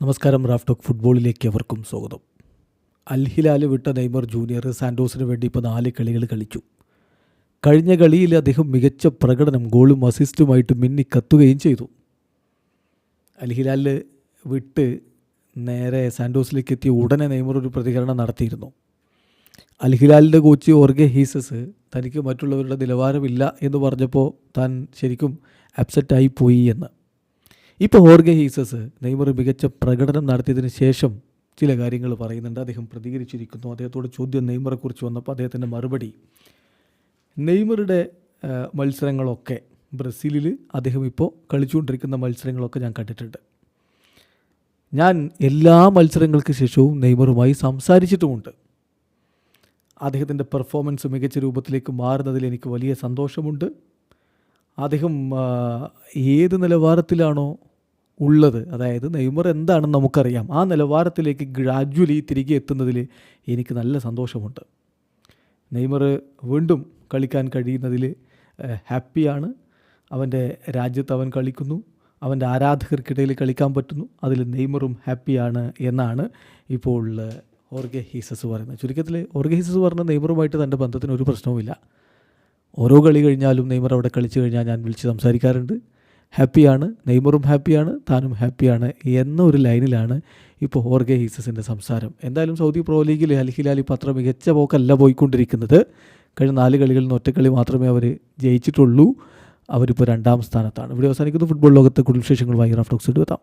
നമസ്കാരം റാഫ്ടോക്ക് ഫുട്ബോളിലേക്ക് അവർക്കും സ്വാഗതം. അൽ ഹിലാൽ വിട്ട നെയ്മർ ജൂനിയർ സാൻഡോസിന് വേണ്ടി ഇപ്പോൾ നാല് കളികൾ കളിച്ചു. കഴിഞ്ഞ കളിയിൽ അദ്ദേഹം മികച്ച പ്രകടനം ഗോളും അസിസ്റ്റുമായിട്ട് മിന്നി കത്തുകയും ചെയ്തു. അൽ ഹിലാലിൽ വിട്ട് നേരെ സാൻഡോസിലേക്ക് എത്തിയ ഉടനെ നെയ്മർ ഒരു പ്രതികരണം നടത്തിയിരുന്നു. അൽ ഹിലാലിന്റെ കോച്ച് ഓർഗെ ഹീസസ് തനിക്ക് മറ്റുള്ളവരുടെ നിലവാരമില്ല എന്ന് പറഞ്ഞപ്പോൾ താൻ ശരിക്കും അപ്സെറ്റായി പോയി എന്ന്. ഇപ്പോൾ ഹോർഗെ ഹീസസ് നെയ്മർ മികച്ച പ്രകടനം നടത്തിയതിന് ശേഷം ചില കാര്യങ്ങൾ പറയുന്നുണ്ട്. അദ്ദേഹം പ്രതികരിച്ചിരിക്കുന്നു. അദ്ദേഹത്തോട് ചോദ്യം നെയ്മറെക്കുറിച്ച് വന്നപ്പോൾ അദ്ദേഹത്തിന്റെ മറുപടി നെയ്മറുടെ മത്സരങ്ങളൊക്കെ ബ്രസീലിൽ അദ്ദേഹം ഇപ്പോൾ കളിച്ചുകൊണ്ടിരിക്കുന്ന മത്സരങ്ങളൊക്കെ ഞാൻ കണ്ടിട്ടുണ്ട്. ഞാൻ എല്ലാ മത്സരങ്ങൾക്ക് ശേഷവും നെയ്മറുമായി സംസാരിച്ചിട്ടുമുണ്ട്. അദ്ദേഹത്തിന്റെ പെർഫോമൻസ് മികച്ച രൂപത്തിലേക്ക് മാറുന്നതിൽ എനിക്ക് വലിയ സന്തോഷമുണ്ട്. അദ്ദേഹം ഏത് നിലവാരത്തിലാണോ ഉള്ളത്. അതായത് നെയ്മർ എന്താണെന്ന് നമുക്കറിയാം. ആ നിലവാരത്തിലേക്ക് ഗ്രാജ്വലി തിരികെ എത്തുന്നതിൽ എനിക്ക് നല്ല സന്തോഷമുണ്ട്. നെയ്മർ വീണ്ടും കളിക്കാൻ കഴിയുന്നതിൽ ഹാപ്പിയാണ്. അവന്റെ രാജ്യത്ത് അവൻ കളിക്കുന്നു. അവന്റെ ആരാധകർക്കിടയിൽ കളിക്കാൻ പറ്റുന്നു. അതിൽ നെയ്മറും ഹാപ്പിയാണ് എന്നാണ് ഇപ്പോൾ ഓർഗെ ഹീസസ് പറയുന്നത്. ചുരുക്കത്തിൽ ഓർഗെ ഹീസസ് പറഞ്ഞ നെയ്മറുമായിട്ട് തന്റെ ബന്ധത്തിന് ഒരു പ്രശ്നവുമില്ല. ഓരോ കളി കഴിഞ്ഞാലും നെയ്മർ അവിടെ കളിച്ചു കഴിഞ്ഞാൽ ഞാൻ വിളിച്ച് സംസാരിക്കാറുണ്ട്. ഹാപ്പിയാണ് നെയ്മറും ഹാപ്പിയാണ് താനും ഹാപ്പിയാണ് എന്നൊരു ലൈനിലാണ് ഇപ്പോൾ ഹോർഗെ ഹീസസിന്റെ സംസാരം. എന്തായാലും സൗദി പ്രോ ലീഗിൽ അൽ ഹിലാൽ ഇപ്പോൾ അത്ര മികച്ച പോക്കല്ല പോയിക്കൊണ്ടിരിക്കുന്നത്. കഴിഞ്ഞ നാല് കളികളിൽ നിന്ന് ഒറ്റക്കളി മാത്രമേ അവർ ജയിച്ചിട്ടുള്ളൂ. അവരിപ്പോൾ രണ്ടാം സ്ഥാനത്താണ്. ഇവിടെ അവസാനിക്കുന്ന. ഫുട്ബോൾ ലോകത്തെ കൂടുതൽ വിശേഷങ്ങളുമായി റാഫ്റ്റോക്സ് എടുത്താം